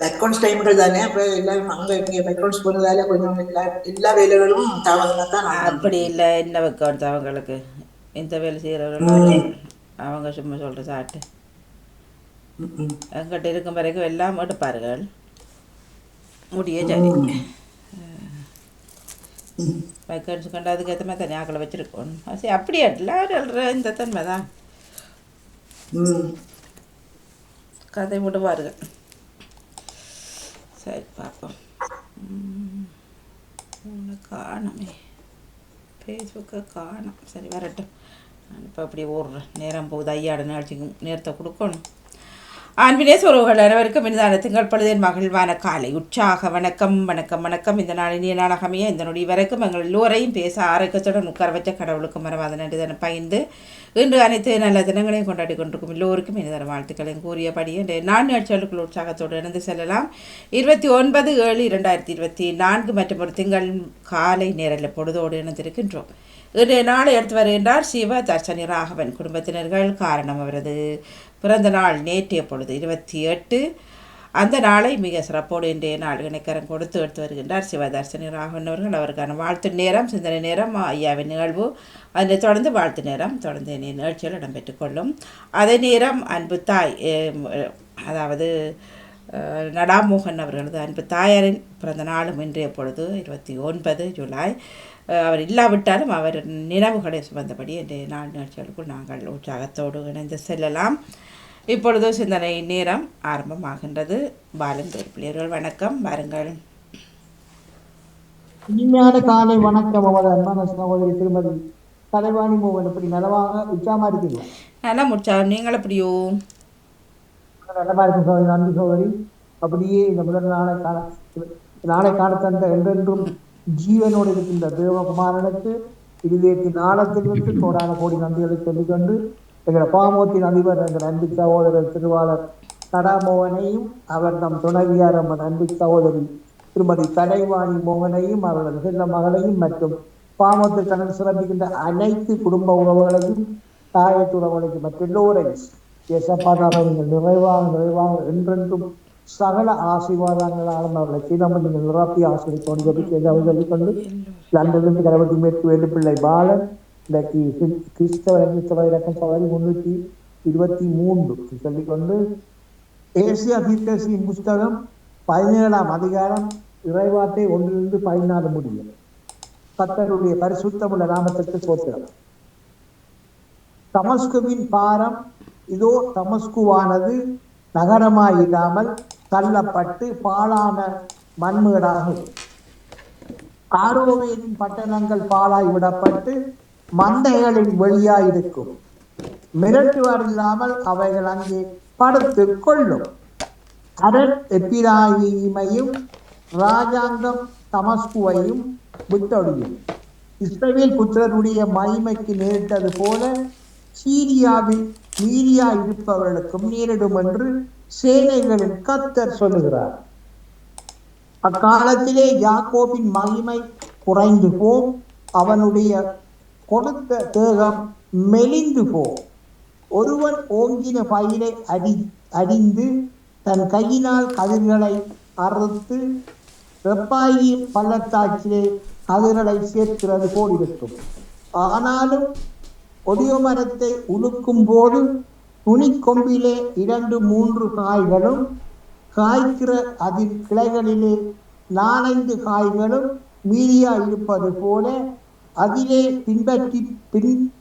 Accounts டைம்கள் தானே அப்ப எல்லாம் அங்க இங்க அக்கௌண்ட்ஸ் போனதால கொஞ்சம் எல்லா எல்லா வேலைகளும் தாமதமா தான் அப்படி இல்லை என்ன வைக்கணும் அவங்களுக்கு? இந்த வேலை செய்கிறவர்கள் அவங்க சும்மா சொல்கிற சாட்டு. எங்கிட்ட இருக்கும் வரைக்கும் எல்லாம் எடுப்பார்கள். முடிய சரி. வைக்கன்ஸ் கண்டு அதுக்கு ஏற்ற மாதிரி தனி ஆக்களை வச்சுருக்கணும். சரி அப்படியே எல்லாரும் இந்த தன்மை தான் கதை விடுவார்கள் சரி பார்ப்போம் ம், உன்னை காணுமே. ஃபேஸ்புக்கை காணும். சரி வரட்டும். நான் இப்போ அப்படி ஓடுறேன். நேரம் போகுது. ஐயாட நிகழ்ச்சிக்கு நேரத்தை கொடுக்கணும். அன்பினே உறவுகள் அனைவருக்கும் இனிதான திங்கள் பொழுதின் மகிழ்வான காலை. உற்சாக வணக்கம் வணக்கம் வணக்கம். இந்த நாள் இனிய நாளாகமைய இந்த நொடி வரைக்கும் எங்கள் எல்லோரையும் பேச ஆரோக்கியத்துடன் உட்கார வச்ச கடவுளுக்கு மரவாத நன்றி பயந்து இன்று அனைத்து நல்ல தினங்களையும் கொண்டாடி கொண்டிருக்கும் எல்லோருக்கும் இனிதன வாழ்த்துக்களையும் கூறியபடி என்று நான்கு நிகழ்ச்சிகளுக்குள் உற்சாகத்தோடு இணைந்து செல்லலாம். இருபத்தி ஒன்பது ஏழு இரண்டாயிரத்தி இருபத்தி நான்கு மற்றும் ஒரு திங்கள் காலை நேரில் பொழுதோடு இணைந்திருக்கின்றோம். இன்றைய நாளை எடுத்து வருகின்றார் சிவ தர்சனி ராகவன் குடும்பத்தினர்கள். காரணம் அவரது பிறந்த நாள் நேற்றைய பொழுது இருபத்தி எட்டு. அந்த நாளை மிக சிறப்போடு இன்றைய நாள் இணைக்கரம் கொடுத்து எடுத்து வருகின்றார் சிவதர்சனி ராகவன் அவர்கள். அவருக்கான வாழ்த்து நேரம் சிந்தனை நேரம் ஐயாவின் நிகழ்வு. அதனைத் தொடர்ந்து வாழ்த்து நேரம் தொடர்ந்து இனி நிகழ்ச்சிகள் இடம்பெற்றுக் கொள்ளும். அதே நேரம் அன்பு தாய் அதாவது நடாமோகன் அவர்களது அன்பு தாயாரின் பிறந்த நாளும் இன்றைய பொழுது இருபத்தி ஒன்பது ஜூலை அவர் இல்லாவிட்டாலும் அவர் நினைவுகளை சுமந்தபடி இன்றைய நாள் நிகழ்ச்சிகளுக்குள் நாங்கள் உற்சாகத்தோடு இணைந்து செல்லலாம். இப்பொழுது சிந்தனை நேரம் ஆரம்பமாகின்றது. பாலன் பிள்ளையர்கள் வணக்கம். வாருங்கள். இனிமையான காலை வணக்கம் அவரது அன்பான சகோதரி திருமதி கலைவாணி மோகன். இப்படி நலவாக உச்சாமா இருக்கீங்க நல்லா முடிச்சாலும் நீங்கள் எப்படியோ? நலமா இருக்கும் சகோதரி நன்றி சகோதரி. அப்படியே இந்த முதல் நாளை காண நாளை காண தந்த என்றென்றும் ஜீவனோடு இருக்கின்ற தேவகுமாரனுக்கு இருதயத்தின் ஆழத்திலிருந்து கோடான கோடி நன்றிகளை சொல்லிக்கொண்டு எங்கள் பாமோத்தின் அதிபர் எங்கள் அன்பு சகோதரர் திருவாளர் தடாமோகனையும் அவர் நம் துணைவியார் நம்ம அன்பு சகோதரி திருமதி தலைவாணி மோகனையும் அவரது செல்ல மகளையும் மற்றும் பாமோத்து கடன் சிறப்பிக்கின்ற அனைத்து குடும்ப உறவுகளையும் தாயத்து உறவுகளையும் மற்றெல்லோரையும் எல்லோரையும் நீங்கள் நிறைவாக நிறைவாக என்றென்றும் சகல ஆசீர்வாதங்களாலும் அவர்களை சீனம் நீங்கள் நிரப்பி ஆசிரியர் ஜபிக்க சொல்லிக்கொண்டு லண்டனிலிருந்து கரவட்டி மேற்கு வேலுப்பிள்ளை பாலன் இன்றைக்கு கிறிஸ்தவ கிறிஸ்தவ சவாரி முன்னூற்றி இருபத்தி மூன்று சொல்லிக்கொண்டு ஏசியா தீர்க்கசியின் புஸ்தகம் பதினேழாம் அதிகாரம் இறைவாட்டை ஒன்றிலிருந்து பதினாறு முடியும் கத்தருடைய பரிசுத்தமுள்ள நாமத்திற்கு சோத்திரம் தமஸ்குவின் பாரம் இதோ தமஸ்குவானது நகரமாயிராமல் தள்ளப்பட்டு பாழான மண்மேடாகும். ஆரோவேலின் பட்டணங்கள் பாழாய் விடப்பட்டு மந்தைகளின் வெளியாயிருக்கும் மிரட்டுவார் இல்லாமல் அவைகள் அங்கே படுத்து கொள்ளும். அரட் எப்பிராயிமையும் ராஜாங்கம் தமஸ்குவையும் விட்டொழியும். இஸ்ரவேல் புத்திரருடைய மகிமைக்கு நேரிட்டது போல சீரியாவில் மீரியா இருப்பவர்களுக்கும் நேரிடும் என்று சேனைகளின் கத்தர் சொல்லுகிறார். அக்காலத்திலே யாக்கோபின் மகிமை குறைந்து போம் அவனுடைய கொடுத்த தேகம் மெலிந்து போம் ஒருவன் ஓங்கின பயிரை அடி அடிந்து தன் கையினால் கதிர்களை அறுத்து வெப்பாயி பள்ளத்தாக்கிலே கதிர்களை சேர்க்கிறது போல் இருக்கும். ஆனாலும் ஒடிய மரத்தை உழுக்கும் போது துணிக்கொம்பிலே இரண்டு மூன்று காய்களும் காய்க்கிற அதில் கிளைகளிலே நாலந்து காய்களும் மீதியா இருப்பது போல அதிலே பின்பற்றி பின்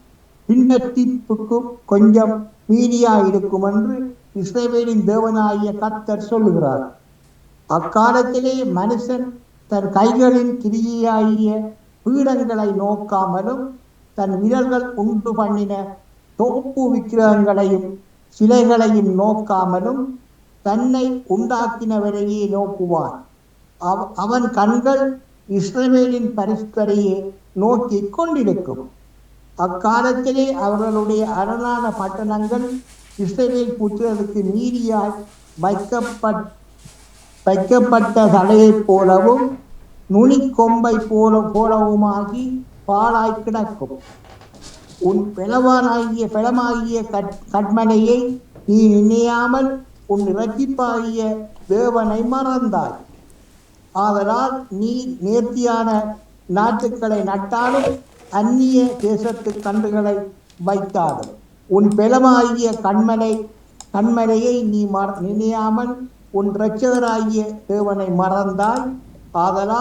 பின்பற்றிப்புக்கும் கொஞ்சம் மீதியா இருக்கும் என்று இஸ்ரேவேலின் தேவனாகிய கத்தர் சொல்லுகிறார். அக்காலத்திலே மனுஷன் தன் கைகளின் கிரியாகிய பீடங்களை நோக்காமலும் தன் விரல்கள் உண்டு பண்ணின தோப்பு விக்கிரகங்களையும் சிலைகளையும் நோக்காமலும் தன்னை உண்டாக்கினவரையே நோக்குவான். அவன் கண்கள் இஸ்ரவேலின் பரிசுத்தரையே நோக்கி கொண்டிருக்கும். அக்காலத்திலே அவர்களுடைய அரணான பட்டணங்கள் இஸ்ரேல் புத்திரருக்கு நீதியாய் வைக்கப்பட் வைக்கப்பட்ட தலையைப் போலவும் நுனிக்கொம்பை போல போலவுமாகி பாழாய் கிடக்கும். உன் பிளவானாகிய பிளமாகிய கட் கட்மனையை நீ நினையாமல் உன் இரட்சிப்பாகிய தேவனை மறந்தாய். ஆதலால் நீ நேர்த்தியான நாட்டுக்களை நட்டாலும் அந்நிய தேசத்து கன்றுகளை வைத்தாலும் உன் பிளமாகிய கண்மலை கண்மலையை நீ மற நினையாமல் உன் இரட்சகராகிய தேவனை மறந்தாய். ஆதலால்